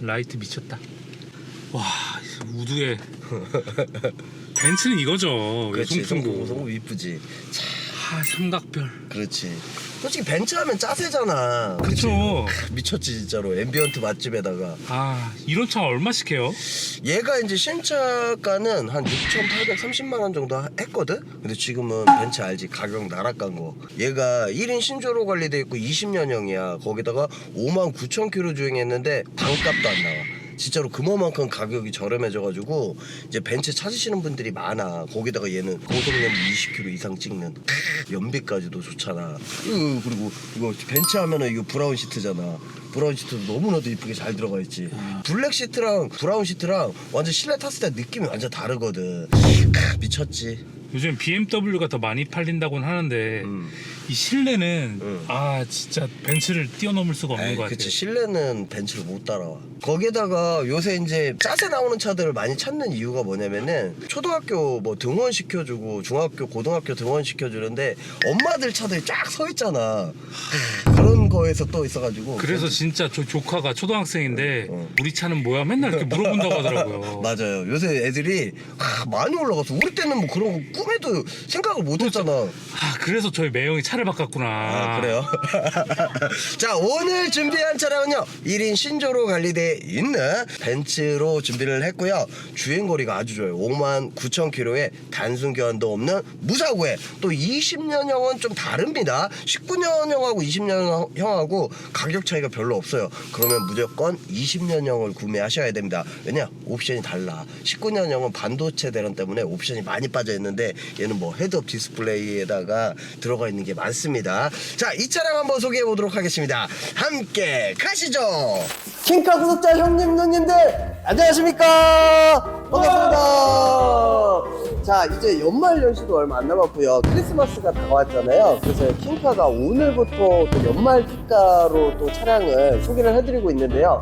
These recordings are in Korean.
라이트 미쳤다. 와 우드에 벤츠는 이거죠. 그렇지 외송풍구. 너무 이쁘지 아 삼각별. 그렇지 솔직히 벤츠 하면 짜세잖아 그렇죠. 미쳤지 진짜로 앰비언트 맛집에다가 아 이런 차 얼마씩 해요? 얘가 이제 신차가는 한 6,830만 원 정도 하- 했거든? 근데 지금은 벤츠 알지? 가격 나락간 거. 얘가 1인 신조로 관리돼 있고 20년형이야. 거기다가 5만 9천 킬로 주행했는데 반값도 안 나와. 진짜로 그만큼 가격이 저렴해져가지고 이제 벤츠 찾으시는 분들이 많아. 거기다가 얘는 고속력 20km 이상 찍는 연비까지도 좋잖아. 으, 그리고 이거 벤츠 하면은 이거 브라운 시트잖아. 브라운 시트도 너무나도 이쁘게 잘 들어가 있지. 블랙 시트랑 브라운 시트랑 완전 실내 탔을 때 느낌이 완전 다르거든. 크, 미쳤지. 요즘 BMW가 더 많이 팔린다고는 하는데 음. 이 실내는 음. 아 진짜 벤츠를 뛰어넘을 수가 없는 에이, 것 같아요. 그치 실내는 벤츠를 못 따라와 거기에다가 요새 이제 짜세 나오는 차들을 많이 찾는 이유가 뭐냐면은 초등학교 뭐 등원 시켜주고 중학교 고등학교 등원 시켜주는데 엄마들 차들이 쫙 서 있잖아 그런 거에서 또 있어가지고 그래서 진짜 저 조카가 초등학생인데 어. 우리 차는 뭐야 맨날 이렇게 물어본다고 하더라고요. 맞아요 요새 애들이 아, 많이 올라갔어 우리 때는 뭐 그런 거 꿈에도 생각을 못 했잖아 아 그래서 저희 매형이 차를 바꿨구나. 아 그래요? 자 오늘 준비한 차량은요 1인 신조로 관리되어 있는 벤츠로 준비를 했고요. 주행거리가 아주 좋아요. 5만 9천 킬로에 단순 교환도 없는 무사고에 또 20년형은 좀 다릅니다. 19년형하고 20년형하고 가격 차이가 별로 없어요. 그러면 무조건 20년형을 구매하셔야 됩니다. 왜냐? 옵션이 달라. 19년형은 반도체 대란 때문에 옵션이 많이 빠져 있는데 얘는 뭐 헤드업 디스플레이에다가 들어가 있는 게 많 습니다. 자 이 차량 한번 소개해 보도록 하겠습니다. 함께 가시죠. 킹카 구독자 형님 누님들 안녕하십니까 반갑습니다 자 이제 연말 연시도 얼마 안 남았고요 크리스마스가 다가왔잖아요 그래서 킹카가 오늘부터 또 연말 특가로 또 차량을 소개를 해드리고 있는데요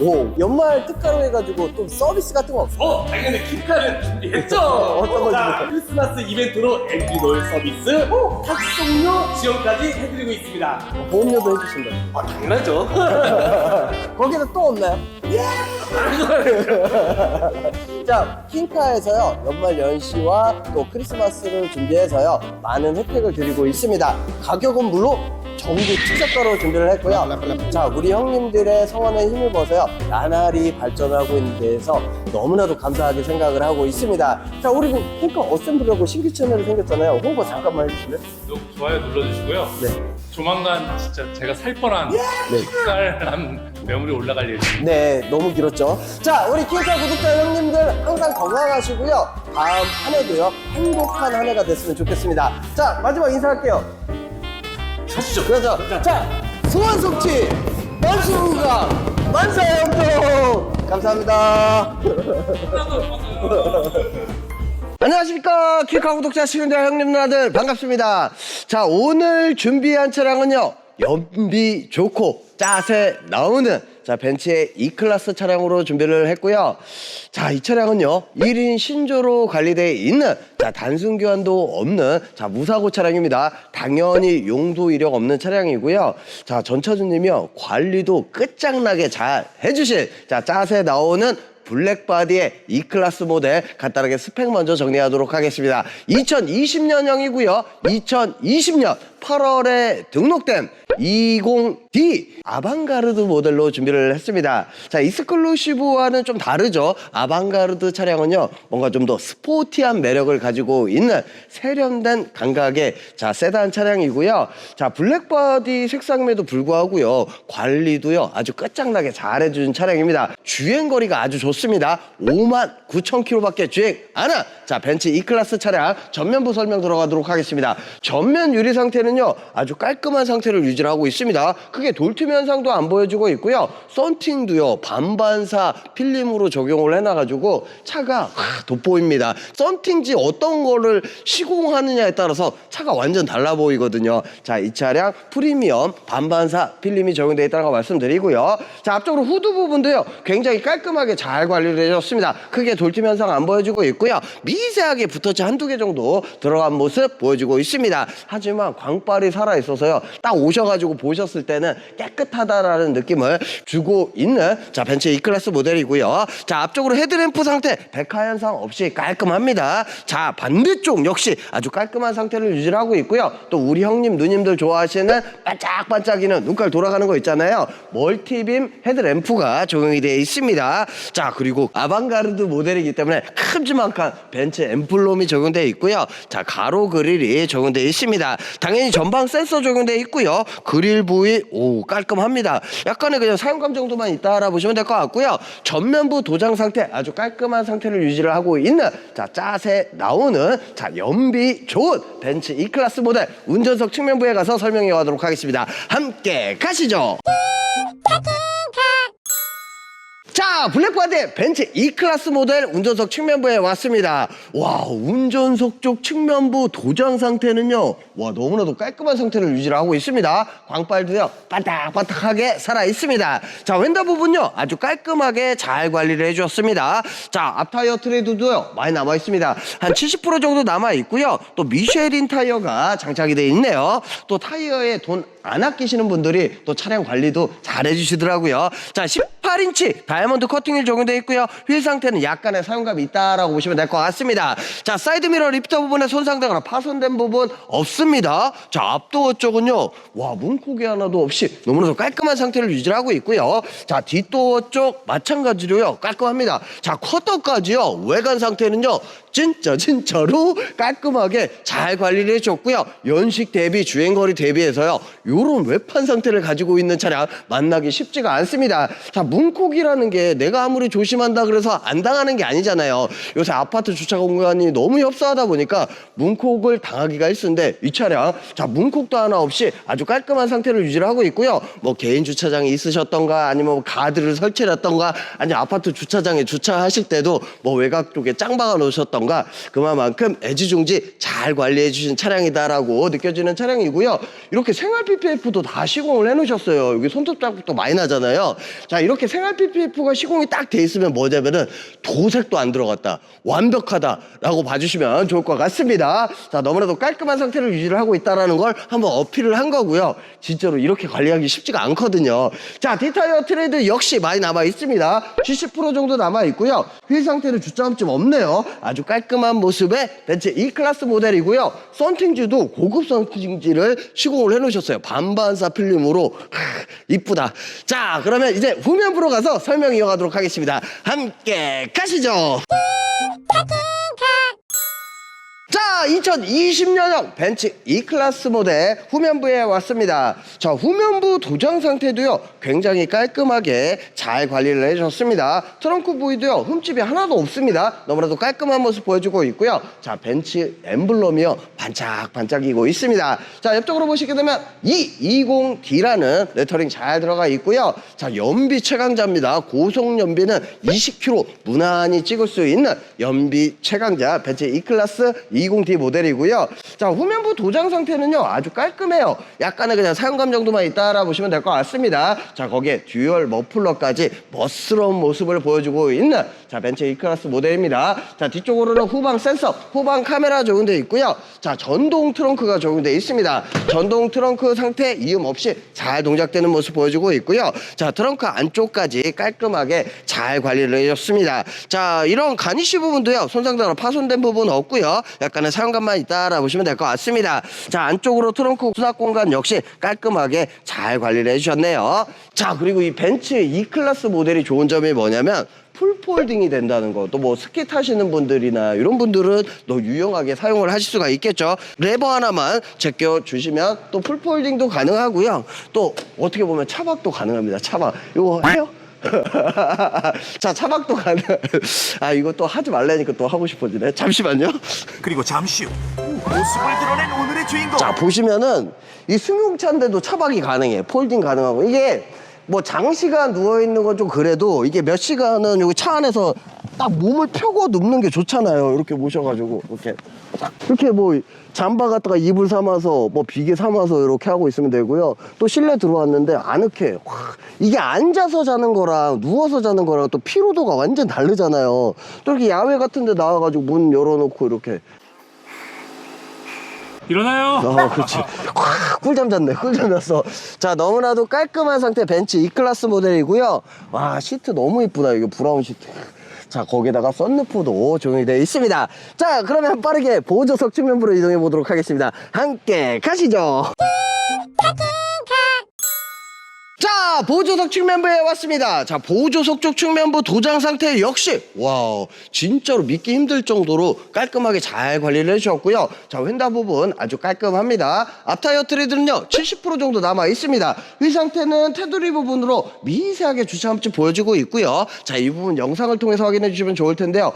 오 연말 특가로 해가지고 또 서비스 같은 거 없어요? 어, 당연히 킹카를 준비했죠. 어떤 거 자, 크리스마스 이벤트로 MG 노을 서비스 탁송료 지원까지 해드리고 있습니다. 보험료도 해주신다 아, 당연하죠. 거기는 또 없나요? 자, 킹카에서요, 연말 연시와 또 크리스마스를 준비해서요, 많은 혜택을 드리고 있습니다. 가격은 물론 전국 특색가로 준비를 했고요. 자, 우리 형님들의 성원에 힘입어서요, 나날이 발전하고 있는 데에서 너무나도 감사하게 생각을 하고 있습니다. 자, 우리 그 킹카 어셈블이라고 신규 채널이 생겼잖아요. 홍보 잠깐만 해주실래요? 구독, 좋아요 눌러주시고요. 네. 조만간 진짜 제가 살 뻔한 색깔한 매물이 올라갈 예정입니다. 네, 너무 길었죠. 자, 우리 킹카 구독자 형님들 항상 건강하시고요. 다음 한 해도요, 행복한 한 해가 됐으면 좋겠습니다. 자, 마지막 인사할게요. 가시죠. 그렇죠. 자, 소원 성취, 만수가 만사형통 감사합니다. 안녕하십니까. 킬카 구독자 시청자 형님 누나들 반갑습니다. 자 오늘 준비한 차량은요. 연비 좋고 짜세 나오는 자 벤츠의 E클래스 차량으로 준비를 했고요. 자 이 차량은요. 1인 신조로 관리되어 있는 자 단순 교환도 없는 자 무사고 차량입니다. 당연히 용도 이력 없는 차량이고요. 자 전차주님이요. 관리도 끝장나게 잘 해주실 자 짜세 나오는 블랙바디의 E클래스 모델 간단하게 스펙 먼저 정리하도록 하겠습니다. 2020년형이고요. 2020년 8월에 등록된 20D 아방가르드 모델로 준비를 했습니다. 자, 이스클루시브와는 좀 다르죠. 아방가르드 차량은요, 뭔가 좀 더 스포티한 매력을 가지고 있는 세련된 감각의 자, 세단 차량이고요. 자, 블랙바디 색상임에도 불구하고요, 관리도요, 아주 끝장나게 잘 해준 차량입니다. 주행거리가 아주 좋습니다. 5만 9천 킬로밖에 주행 안 한. 자, 벤츠 E클래스 차량 전면부 설명 들어가도록 하겠습니다. 전면 유리 상태는 요, 아주 깔끔한 상태를 유지하고 있습니다. 크게 돌틈 현상도 안 보여주고 있고요. 썬팅도요, 반반사 필름으로 적용을 해놔가지고 차가 아, 돋보입니다. 썬팅지 어떤 거를 시공하느냐에 따라서 차가 완전 달라 보이거든요. 자, 이 차량 프리미엄 반반사 필름이 적용되어 있다는 거 말씀드리고요. 자, 앞쪽으로 후드 부분도요, 굉장히 깔끔하게 잘 관리를 해줬습니다. 크게 돌틈 현상 안 보여주고 있고요. 미세하게 붓터치 한두 개 정도 들어간 모습 보여주고 있습니다. 하지만 광고 왕빨이 살아 있어서요. 딱 오셔가지고 보셨을 때는 깨끗하다라는 느낌을 주고 있는 자 벤츠 E 클래스 모델이고요. 자 앞쪽으로 헤드램프 상태 백화 현상 없이 깔끔합니다. 자 반대쪽 역시 아주 깔끔한 상태를 유지하고 있고요. 또 우리 형님 누님들 좋아하시는 반짝반짝이는 눈깔 돌아가는 거 있잖아요. 멀티빔 헤드램프가 적용이 되어 있습니다. 자 그리고 아방가르드 모델이기 때문에 큼지막한 벤츠 엠블럼이 적용되어 있고요. 자 가로 그릴이 적용되어 있습니다. 당연히 전방 센서 적용되어 있고요. 그릴 부위 오 깔끔합니다. 약간의 그냥 사용감 정도만 있다 알아보시면 될 것 같고요. 전면부 도장 상태 아주 깔끔한 상태를 유지를 하고 있는 자 짜세 나오는 자 연비 좋은 벤츠 E 클래스 모델 운전석 측면부에 가서 설명해 가도록 하겠습니다. 함께 가시죠. 자, 블랙바디 벤츠 E-클래스 모델 운전석 측면부에 왔습니다. 와, 운전석 쪽 측면부 도장 상태는요, 와, 너무나도 깔끔한 상태를 유지를 하고 있습니다. 광빨도요, 반딱반딱하게 살아 있습니다. 자, 왼다 부분요, 아주 깔끔하게 잘 관리를 해 주었습니다. 자, 앞 타이어 트레이드도요, 많이 남아 있습니다. 한 70% 정도 남아 있고요. 또 미쉐린 타이어가 장착이 되어 있네요. 또 타이어에 돈안 아끼시는 분들이 또 차량 관리도 잘 해주시더라고요. 자, 18인치 다이아몬드 커팅휠 적용되어 있고요. 휠 상태는 약간의 사용감이 있다라고 보시면 될 것 같습니다. 자, 사이드미러 리프터 부분에 손상되거나 파손된 부분 없습니다. 자, 앞도어 쪽은요. 와, 문콕이 하나도 없이 너무나도 깔끔한 상태를 유지하고 있고요. 자, 뒷도어 쪽 마찬가지로요. 깔끔합니다. 자, 쿼터까지요. 외관 상태는요. 진짜 진짜로 깔끔하게 잘 관리를 해줬고요. 연식 대비 주행거리 대비해서요. 요런 외판 상태를 가지고 있는 차량 만나기 쉽지가 않습니다. 자, 문콕이라는 게 내가 아무리 조심한다 그래서 안 당하는 게 아니잖아요. 요새 아파트 주차 공간이 너무 협소하다 보니까 문콕을 당하기가 일쑤인데 이 차량 자, 문콕도 하나 없이 아주 깔끔한 상태를 유지를 하고 있고요. 뭐 개인 주차장이 있으셨던가 아니면 뭐 가드를 설치했던가 아니면 아파트 주차장에 주차하실 때도 뭐 외곽 쪽에 짱 박아 놓으셨던가 그만큼 애지중지 잘 관리해 주신 차량이다라고 느껴지는 차량이고요. 이렇게 생활 PPF도 다 시공을 해 놓으셨어요. 여기 손톱 자국도 많이 나잖아요. 자, 이렇게 생활 PPF가 시공이 딱 돼 있으면 뭐냐면은 도색도 안 들어갔다. 완벽하다라고 봐주시면 좋을 것 같습니다. 자, 너무나도 깔끔한 상태를 유지를 하고 있다라는 걸 한번 어필을 한 거고요. 진짜로 이렇게 관리하기 쉽지가 않거든요. 자, 디타이어 트레이드 역시 많이 남아 있습니다. 70% 정도 남아 있고요. 휠 상태는 주점쯤 없네요. 아주 깔끔한 모습의 벤츠 E 클래스 모델이고요. 썬팅지도 고급 썬팅지를 시공을 해놓으셨어요. 반반사 필름으로 하, 이쁘다. 자, 그러면 이제 후면부로 가서 설명 이어가도록 하겠습니다. 함께 가시죠. 자, 2020년형 벤츠 E-클래스 모델 후면부에 왔습니다. 자, 후면부 도장 상태도요, 굉장히 깔끔하게 잘 관리를 해줬습니다. 트렁크 부위도요, 흠집이 하나도 없습니다. 너무나도 깔끔한 모습 보여주고 있고요. 자, 벤츠 엠블럼이요, 반짝반짝이고 있습니다. 자, 옆쪽으로 보시게 되면 220D라는 레터링 잘 들어가 있고요. 자, 연비 최강자입니다. 고속 연비는 20km 무난히 찍을 수 있는 연비 최강자 벤츠 E-클래스 20D 모델이고요. 자, 후면부 도장 상태는요, 아주 깔끔해요. 약간의 그냥 사용감 정도만 있다라 보시면 될 것 같습니다. 자, 거기에 듀얼 머플러까지 멋스러운 모습을 보여주고 있는 자, 벤츠 E-클래스 모델입니다. 자, 뒤쪽으로는 후방 센서, 후방 카메라 적용되어 있고요. 자, 전동 트렁크가 적용되어 있습니다. 전동 트렁크 상태 이음 없이 잘 동작되는 모습 보여주고 있고요. 자, 트렁크 안쪽까지 깔끔하게 잘 관리를 해줬습니다. 자, 이런 가니쉬 부분도요, 손상되거나 파손된 부분 없고요. 약간의 사용감만 있다라 보시면 될 것 같습니다. 자, 안쪽으로 트렁크 수납 공간 역시 깔끔하게 잘 관리를 해주셨네요. 자, 그리고 이 벤츠 E-클래스 모델이 좋은 점이 뭐냐면 풀폴딩이 된다는 거. 또 뭐 스키 타시는 분들이나 이런 분들은 더 유용하게 사용을 하실 수가 있겠죠. 레버 하나만 제껴 주시면 또 풀폴딩도 가능하고요. 또 어떻게 보면 차박도 가능합니다. 차박. 이거 해요? 자, 차박도 가능. 아, 이거 또 하지 말라니까 또 하고 싶어지네. 잠시만요. 그리고 잠시 후 모습을 드러낸 오늘의 주인공 자 보시면은 이 승용차인데도 차박이 가능해 폴딩 가능하고 이게 뭐 장시간 누워 있는 건 좀 그래도 이게 몇 시간은 여기 차 안에서 딱 몸을 펴고 눕는 게 좋잖아요 이렇게 모셔가지고 이렇게 이렇게 뭐 잠바 갖다가 이불 삼아서 뭐 비계 삼아서 이렇게 하고 있으면 되고요 또 실내 들어왔는데 아늑해 와, 이게 앉아서 자는 거랑 누워서 자는 거랑 또 피로도가 완전 다르잖아요 또 이렇게 야외 같은 데 나와가지고 문 열어놓고 이렇게 일어나요. 어, 그렇지. 확 꿀잠 잤네. 꿀잠 잤어. 자, 너무나도 깔끔한 상태 벤츠 E클래스 모델이고요. 와, 시트 너무 이쁘다. 이거 브라운 시트. 자, 거기다가 썬루프도 조용히 되어 있습니다. 자, 그러면 빠르게 보조석 측면부로 이동해 보도록 하겠습니다. 함께 가시죠. 자, 보조석 측면부에 왔습니다. 자, 보조석 쪽 측면부 도장 상태 역시, 와 진짜로 믿기 힘들 정도로 깔끔하게 잘 관리를 해주셨고요. 자, 휀다 부분 아주 깔끔합니다. 앞타이어 트레드는요, 70% 정도 남아 있습니다. 휠 상태는 테두리 부분으로 미세하게 주차함집 보여지고 있고요. 자, 이 부분 영상을 통해서 확인해 주시면 좋을 텐데요.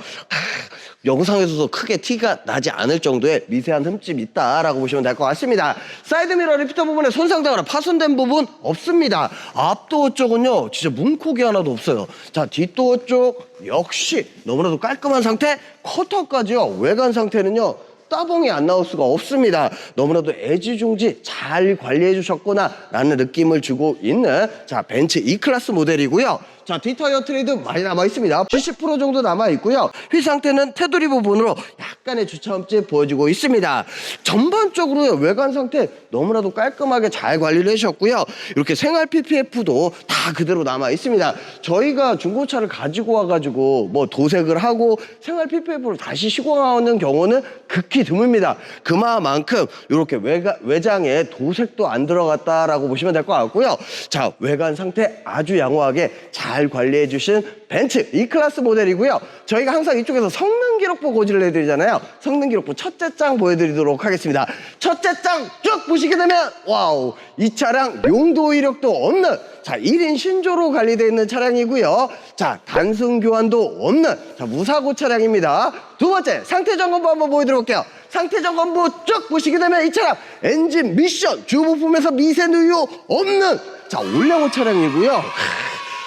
하, 영상에서도 크게 티가 나지 않을 정도의 미세한 흠집이 있다라고 보시면 될 것 같습니다. 사이드미러 리프터 부분에 손상되거나 파손된 부분 없습니다. 앞도어 쪽은요, 진짜 문콕이 하나도 없어요. 자, 뒷도어 쪽 역시 너무나도 깔끔한 상태, 커터까지요. 외관 상태는요. 따봉이 안 나올 수가 없습니다. 너무나도 애지중지 잘 관리해 주셨구나 라는 느낌을 주고 있는 자 벤츠 E클래스 모델이고요. 자 뒷타이어 트레이드 많이 남아 있습니다. 70% 정도 남아 있고요. 휠 상태는 테두리 부분으로 약간의 주차음집 보여지고 있습니다. 전반적으로 외관 상태 너무나도 깔끔하게 잘 관리를 해주셨고요. 이렇게 생활 PPF도 다 그대로 남아 있습니다. 저희가 중고차를 가지고 와가지고 뭐 도색을 하고 생활 PPF를 다시 시공하는 경우는 극히 드뭅니다. 그만큼 이렇게 외가, 외장에 도색도 안 들어갔다라고 보시면 될 것 같고요. 자 외관 상태 아주 양호하게 잘 관리해 주신 벤츠 E클래스 모델이고요. 저희가 항상 이쪽에서 성능 기록부 고지를 해드리잖아요. 성능 기록부 첫째 장 보여드리도록 하겠습니다. 첫째 장 쭉 보시게 되면 와우 이 차량 용도 이력도 없는 자 1인 신조로 관리되어 있는 차량이고요. 자 단순 교환도 없는 자 무사고 차량입니다. 두 번째 상태 점검부 한번 보여드릴게요. 상태 점검부 쭉 보시게 되면 이 차량 엔진 미션 주부품에서 미세 누유 없는 자 올레고 차량이고요.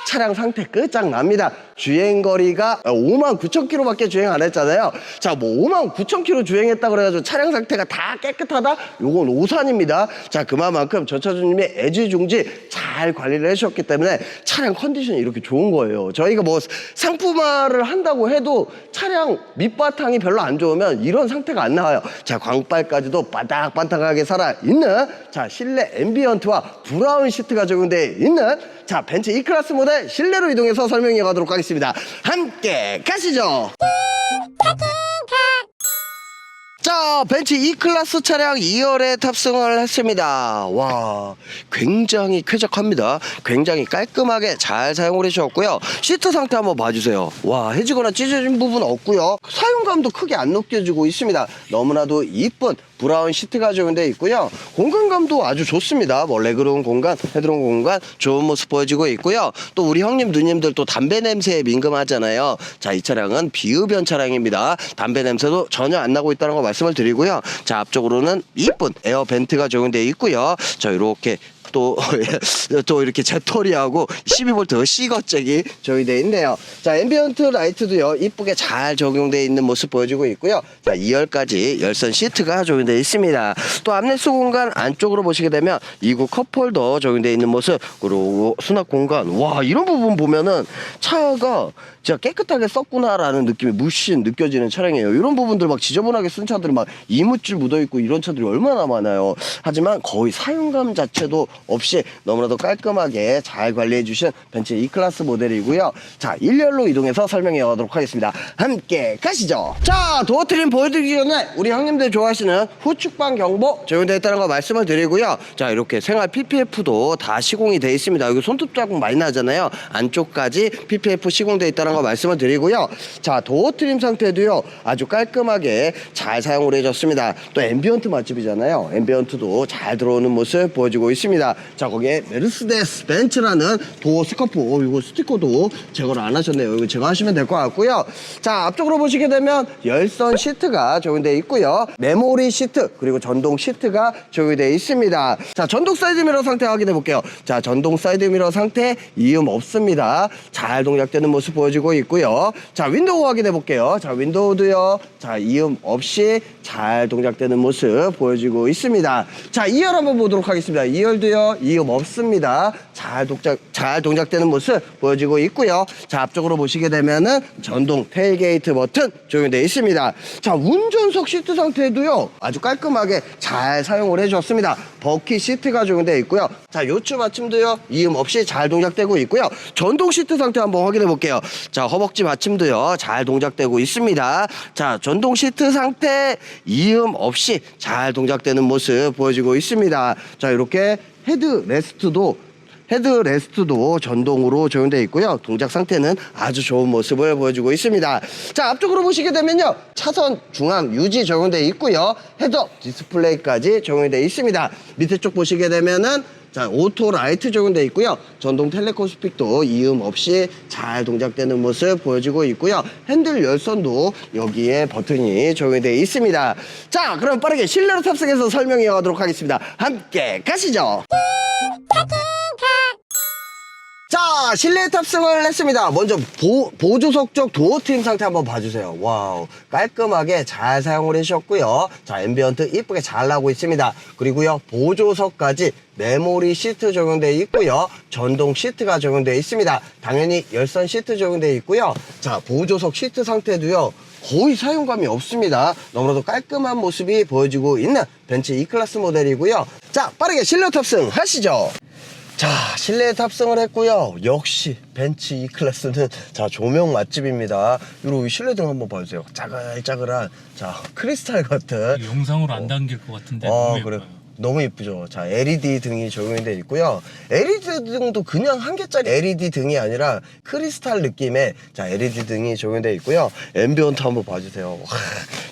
차량 상태 끝장납니다. 주행 거리가 5만 9천 킬로밖에 주행 안 했잖아요. 자, 뭐 5만 9천 킬로 주행했다 그래가지고 차량 상태가 다 깨끗하다? 요건 오산입니다. 자, 그만큼 저 차주님이 애지중지 잘 관리를 해주셨기 때문에 차량 컨디션이 이렇게 좋은 거예요. 저희가 뭐 상품화를 한다고 해도 차량 밑바탕이 별로 안 좋으면 이런 상태가 안 나와요. 자, 광빨까지도 바닥바닥하게 살아있는 자, 실내 앰비언트와 브라운 시트가 적용되어 있는 자, 벤츠 E클래스 모델 실내로 이동해서 설명해 가도록 하겠습니다. 함께 가시죠. 자, 벤츠 E클래스 차량 2열에 탑승을 했습니다. 와, 굉장히 쾌적합니다. 굉장히 깔끔하게 잘 사용을 해주셨고요. 시트 상태 한번 봐주세요. 와, 해지거나 찢어진 부분 없고요. 사용감도 크게 안 느껴지고 있습니다. 너무나도 이쁜 브라운 시트가 적용되어 있고요. 공간감도 아주 좋습니다. 뭐 레그룸 공간, 헤드룸 공간 좋은 모습 보여지고 있고요. 또 우리 형님 누님들 또 담배 냄새에 민감하잖아요. 자, 이 차량은 비흡연 차량입니다. 담배 냄새도 전혀 안 나고 있다는 거 말씀을 드리고요. 자, 앞쪽으로는 이쁜 에어 벤트가 적용되어 있고요. 자, 이렇게 또, 또 이렇게 제토리하고 12V C거잭이 적용되어 있네요. 자, 앰비언트 라이트도요, 이쁘게 잘 적용되어 있는 모습 보여주고 있고요. 자, 2열까지 열선 시트가 적용되어 있습니다. 또 암내수 공간 안쪽으로 보시게 되면 이구 컵홀더 적용되어 있는 모습, 그리고 수납 공간. 와, 이런 부분 보면은 차가 진짜 깨끗하게 썼구나라는 느낌이 무신 느껴지는 차량이에요. 이런 부분들 막 지저분하게 쓴 차들은 막 이물질 묻어있고 이런 차들이 얼마나 많아요. 하지만 거의 사용감 자체도 없이 너무나도 깔끔하게 잘 관리해 주신 벤츠 E클래스 모델이고요. 자, 1열로 이동해서 설명해 가도록 하겠습니다. 함께 가시죠. 자, 도어 트림 보여드리기 전에 우리 형님들 좋아하시는 후측방 경보 적용되어 있다는 거 말씀을 드리고요. 자, 이렇게 생활 PPF도 다 시공이 되어 있습니다. 여기 손톱 자국 많이 나잖아요. 안쪽까지 PPF 시공되어 있다는 거 말씀을 드리고요. 자, 도어 트림 상태도요. 아주 깔끔하게 잘 사용을 해줬습니다. 또 앰비언트 맛집이잖아요. 앰비언트도 잘 들어오는 모습 보여주고 있습니다. 자, 거기에 메르세데스 벤츠라는 도어 스커프, 어, 이거 스티커도 제거를 안 하셨네요. 이거 제거하시면 될 것 같고요. 자, 앞쪽으로 보시게 되면 열선 시트가 적용되어 있고요. 메모리 시트, 그리고 전동 시트가 적용되어 있습니다. 자, 전동 사이드 미러 상태 확인해 볼게요. 자, 전동 사이드 미러 상태 이음 없습니다. 잘 동작되는 모습 보여지고 있고요. 자, 윈도우 확인해 볼게요. 자, 윈도우도요. 자, 이음 없이 잘 동작되는 모습 보여지고 있습니다. 자, 2열 한번 보도록 하겠습니다. 2열도요. 있고요. 이음 없습니다. 잘 동작, 잘 동작되는 모습 보여지고 있고요. 자, 앞쪽으로 보시게 되면은 전동 테일게이트 버튼 적용되어 있습니다. 자, 운전석 시트 상태도요. 아주 깔끔하게 잘 사용을 해줬습니다. 버킷 시트가 적용되어 있고요. 자, 요추 받침도요. 이음 없이 잘 동작되고 있고요. 전동 시트 상태 한번 확인해 볼게요. 자, 허벅지 받침도요. 잘 동작되고 있습니다. 자, 전동 시트 상태 이음 없이 잘 동작되는 모습 보여지고 있습니다. 자, 이렇게 헤드 레스트도 헤드 레스트도 전동으로 적용되어 있고요. 동작 상태는 아주 좋은 모습을 보여주고 있습니다. 자, 앞쪽으로 보시게 되면요. 차선 중앙 유지 적용되어 있고요. 헤드업 디스플레이까지 적용되어 있습니다. 밑에 쪽 보시게 되면은 자, 오토 라이트 적용되어 있고요. 전동 텔레코 스픽도 이음 없이 잘 동작되는 모습 보여지고 있고요. 핸들 열선도 여기에 버튼이 적용되어 있습니다. 자, 그럼 빠르게 실내로 탑승해서 설명해 가도록 하겠습니다. 함께 가시죠. 자, 실내 탑승을 했습니다. 먼저 보, 보조석 쪽 도어 트림 상태 한번 봐주세요. 와우. 깔끔하게 잘 사용을 해주셨고요. 자, 앰비언트 이쁘게 잘 나오고 있습니다. 그리고요, 보조석까지 메모리 시트 적용되어 있고요. 전동 시트가 적용되어 있습니다. 당연히 열선 시트 적용되어 있고요. 자, 보조석 시트 상태도요. 거의 사용감이 없습니다. 너무나도 깔끔한 모습이 보여지고 있는 벤츠 E클래스 모델이고요. 자, 빠르게 실내 탑승 하시죠. 자, 실내에 탑승을 했고요. 역시 벤츠 E클래스는 자 조명 맛집입니다. 요로 실내 등 한번 봐주세요. 짜글짜글한 자 크리스탈 같은 영상으로 안 담길 것 같은데 어, 너무 그래. 예뻐요. 너무 이쁘죠. 자, LED 등이 적용이 되어 있고요. LED 등도 그냥 한 개짜리 LED 등이 아니라 크리스탈 느낌의 자, LED 등이 적용되어 있고요. 앰비언트 한번 봐주세요. 와,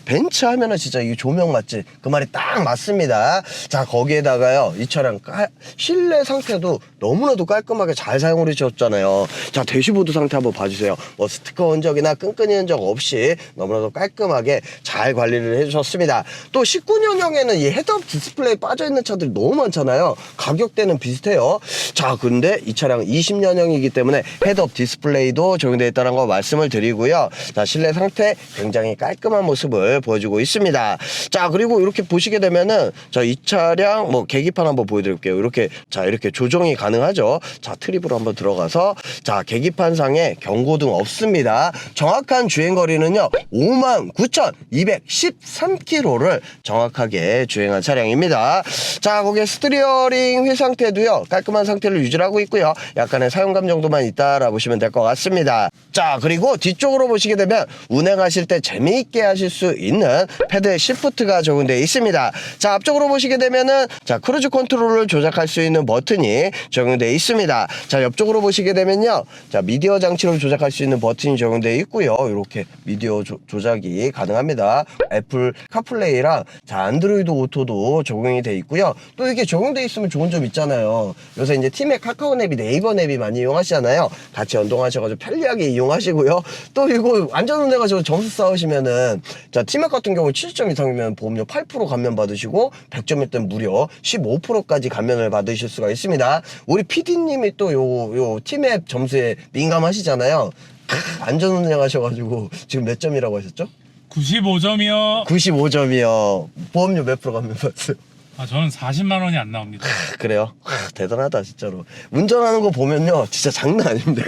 벤츠 하면은 진짜 이 조명 맛집 그 말이 딱 맞습니다. 자, 거기에다가요. 이 차량 깔- 실내 상태도 너무나도 깔끔하게 잘 사용을 해주셨잖아요. 자, 대시보드 상태 한번 봐주세요. 뭐 스티커 흔적이나 끈끈이 흔적 없이 너무나도 깔끔하게 잘 관리를 해주셨습니다. 또 19년형에는 이 헤드업 디스플레이 빠 져있는 차들이 너무 많잖아요. 가격대는 비슷해요. 자, 근데 이 차량 20년형이기 때문에 헤드업 디스플레이도 적용되어 있다는 거 말씀을 드리고요. 자, 실내 상태 굉장히 깔끔한 모습을 보여주고 있습니다. 자, 그리고 이렇게 보시게 되면은 자, 이 차량 뭐 계기판 한번 보여드릴게요. 이렇게 자, 이렇게 조정이 가능하죠. 자, 트립으로 한번 들어가서 자, 계기판 상에 경고등 없습니다. 정확한 주행 거리는요. 59,213km를 정확하게 주행한 차량입니다. 자, 거기에 스티어링 휠 상태도요. 깔끔한 상태를 유지하고 있고요. 약간의 사용감 정도만 있다라 보시면 될 것 같습니다. 자, 그리고 뒤쪽으로 보시게 되면 운행하실 때 재미있게 하실 수 있는 패드 시프트가 적용되어 있습니다. 자, 앞쪽으로 보시게 되면은 자, 크루즈 컨트롤을 조작할 수 있는 버튼이 적용되어 있습니다. 자, 옆쪽으로 보시게 되면요. 자, 미디어 장치를 조작할 수 있는 버튼이 적용되어 있고요. 이렇게 미디어 조, 조작이 가능합니다. 애플 카플레이랑 자, 안드로이드 오토도 적용이 돼 있고요. 또 이게 적용돼 있으면 좋은 점 있잖아요. 요새 이제 팀의 카카오 앱이 네이버 앱이 많이 이용하시잖아요. 같이 연동하셔가지고 편리하게 이용하시고요. 또 이거 안전운행하시고 점수 쌓으시면은 자 팀앱 같은 경우 70점 이상이면 보험료 8% 감면 받으시고 100점일 땐 무려 15%까지 감면을 받으실 수가 있습니다. 우리 PD님이 또 요 요 팀앱 점수에 민감하시잖아요. 크, 안전 운행하셔가지고 지금 몇 점이라고 하셨죠? 95점이요. 95점이요. 보험료 몇 프로 감면 받으세요? 아 저는 40만 원이 안 나옵니다. 그래요? 하, 대단하다 진짜로. 운전하는 거 보면요, 진짜 장난 아닙니다.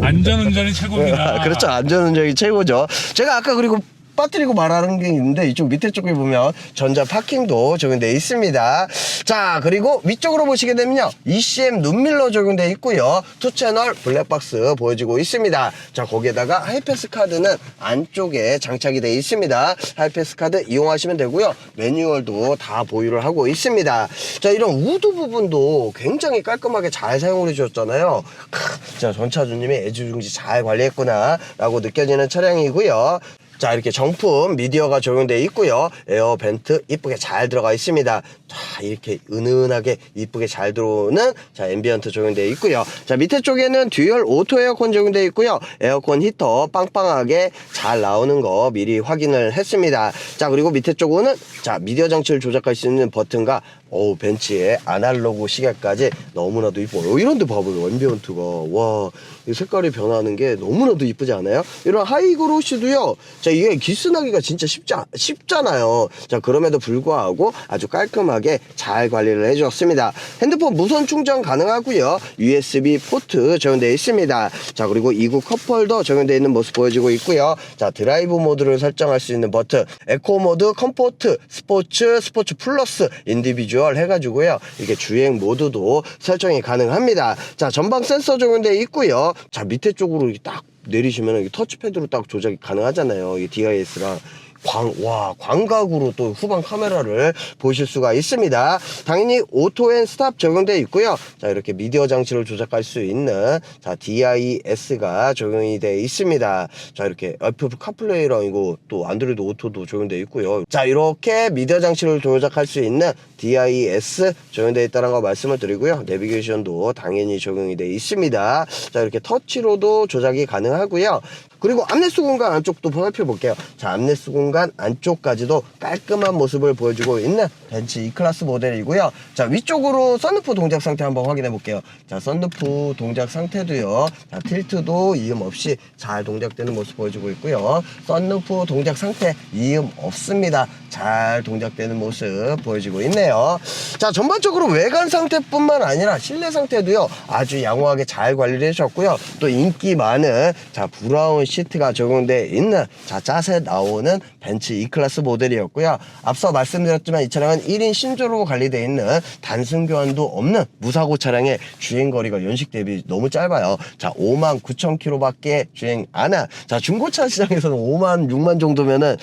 안전 운전이 최고입니다. 그렇죠, 안전운전이 최고죠. 제가 아까 그리고 빠뜨리고 말하는 게 있는데 이쪽 밑에 쪽에 보면 전자 파킹도 적용되어 있습니다. 자 그리고 위쪽으로 보시게 되면요 ECM 눈밀러 적용되어 있고요 투 채널 블랙박스 보여지고 있습니다. 자 거기에다가 하이패스 카드는 안쪽에 장착이 되어 있습니다. 하이패스 카드 이용하시면 되고요 매뉴얼도 다 보유를 하고 있습니다. 자 이런 우드 부분도 굉장히 깔끔하게 잘 사용을 해주셨잖아요. 크, 자 전차주님이 애지중지 잘 관리했구나 라고 느껴지는 차량이고요. 자 이렇게 정품 미디어가 적용되어 있고요. 에어 벤트 이쁘게 잘 들어가 있습니다. 자 이렇게 은은하게 이쁘게 잘 들어오는 자 앰비언트 적용되어 있고요. 자 밑에 쪽에는 듀얼 오토 에어컨 적용되어 있고요. 에어컨 히터 빵빵하게 잘 나오는 거 미리 확인을 했습니다. 자 그리고 밑에 쪽은 자 미디어 장치를 조작할 수 있는 버튼과 어우 벤츠의 아날로그 시계까지 너무나도 이뻐요. 이런데 봐봐요 앰비언트가 와, 이 색깔이 변하는 게 너무나도 이쁘지 않아요? 이런 하이그로시도요. 자 이게 기스나기가 진짜 쉽지 않- 쉽잖아요. 자 그럼에도 불구하고 아주 깔끔하게 잘 관리를 해주었습니다. 핸드폰 무선 충전 가능하고요. USB 포트 적용되어 있습니다. 자 그리고 이구 컵홀더 적용되어 있는 모습 보여지고 있고요. 자 드라이브 모드를 설정할 수 있는 버튼, 에코 모드, 컴포트, 스포츠, 스포츠 플러스, 인디비주얼 해가지고요. 이게 주행 모드도 설정이 가능합니다. 자 전방 센서 적용되어 있고요. 자 밑에 쪽으로 딱 내리시면 터치패드로 딱 조작이 가능하잖아요. 이 DIS랑. 광, 와, 광각으로 또 후방 카메라를 보실 수가 있습니다. 당연히 오토 앤 스탑 적용되어 있고요. 자, 이렇게 미디어 장치를 조작할 수 있는 자, DIS가 적용이 되어 있습니다. 자, 이렇게 애플 카플레이랑 이거 또 안드로이드 오토도 적용되어 있고요. 자, 이렇게 미디어 장치를 조작할 수 있는 DIS 적용되어 있다는 거 말씀을 드리고요. 내비게이션도 당연히 적용이 되어 있습니다. 자, 이렇게 터치로도 조작이 가능하고요. 그리고 암레스 공간 안쪽도 살펴볼게요. 자, 암레스 공간 안쪽까지도 깔끔한 모습을 보여주고 있는 벤츠 E클래스 모델이고요. 자, 위쪽으로 썬루프 동작 상태 한번 확인해 볼게요. 자, 썬루프 동작 상태도요. 자, 틸트도 이음 없이 잘 동작되는 모습 보여주고 있고요. 썬루프 동작 상태 이음 없습니다. 잘 동작되는 모습 보여지고 있네요. 자, 전반적으로 외관 상태뿐만 아니라 실내 상태도요. 아주 양호하게 잘 관리를 해주셨고요. 또 인기 많은 자, 브라운 시트가 적용되어 있는 자, 짜세 나오는 벤츠 E클래스 모델이었고요. 앞서 말씀드렸지만 이 차량은 1인 신조로 관리되어 있는 단순 교환도 없는 무사고 차량의 주행 거리가 연식 대비 너무 짧아요. 자, 5만 9천 킬로밖에 주행 안 한. 자, 중고차 시장에서는 5만 6만 정도면은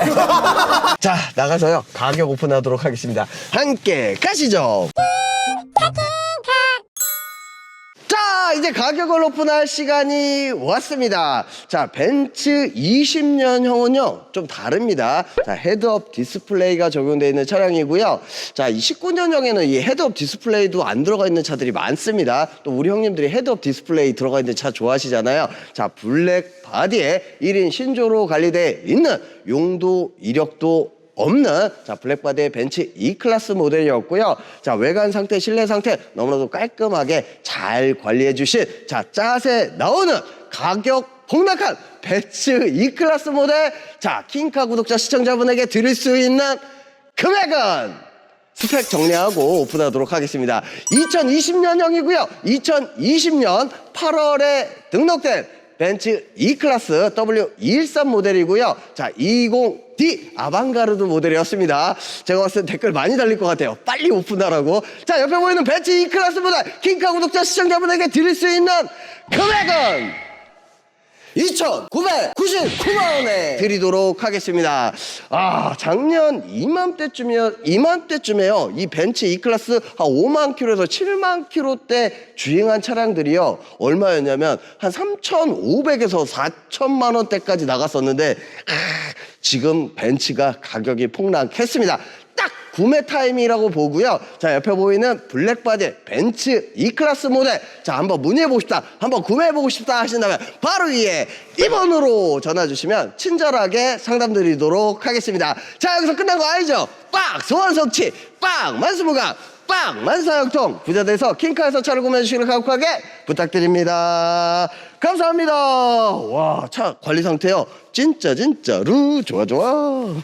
자, 나가서요. 가격 오픈하도록 하겠습니다. 함께 가시죠. 자, 이제 가격을 오픈할 시간이 왔습니다. 자, 벤츠 20년형은요, 좀 다릅니다. 자, 헤드업 디스플레이가 적용되어 있는 차량이고요. 자, 이 19년형에는 이 헤드업 디스플레이도 안 들어가 있는 차들이 많습니다. 또 우리 형님들이 헤드업 디스플레이 들어가 있는 차 좋아하시잖아요. 자, 블랙 바디에 1인 신조로 관리되어 있는 용도, 이력도 없는 자 블랙바디의 벤츠 E클래스 모델이었고요. 자 외관 상태, 실내 상태 너무나도 깔끔하게 잘 관리해 주신 자 짜세 나오는 가격 폭락한 벤츠 E클래스 모델 자 킹카 구독자 시청자분에게 드릴 수 있는 금액은 스펙 정리하고 오픈하도록 하겠습니다. 2020년형이고요. 2020년 8월에 등록된 벤츠 E클래스 W213 모델이고요. 자, 20D 아방가르드 모델이었습니다. 제가 봤을 때 댓글 많이 달릴 것 같아요. 빨리 오픈하라고. 자, 옆에 보이는 벤츠 E클래스 모델 킹카 구독자 시청자분에게 드릴 수 있는 금액은 2,999만원에 드리도록 하겠습니다. 아, 작년 이맘때쯤이요, 이맘때쯤에요. 이 벤츠 E클래스 한 5만 킬로에서 7만 킬로대 주행한 차량들이요. 얼마였냐면 한 3,500에서 4천만 원대까지 나갔었는데, 아, 지금 벤츠가 가격이 폭락했습니다. 딱 구매 타임이라고 보고요. 자, 옆에 보이는 블랙바디 벤츠 E클래스 모델. 자, 한번 문의해보고 싶다. 한번 구매해보고 싶다 하신다면 바로 위에 2번으로 전화 주시면 친절하게 상담 드리도록 하겠습니다. 자, 여기서 끝난 거 아니죠? 빡! 소환성치! 빡! 만수무강! 빡! 만사형통! 부자대에서 킹카에서 차를 구매해 주시길 간곡하게 부탁드립니다. 감사합니다. 와, 차 관리 상태요. 진짜, 진짜로 좋아, 좋아.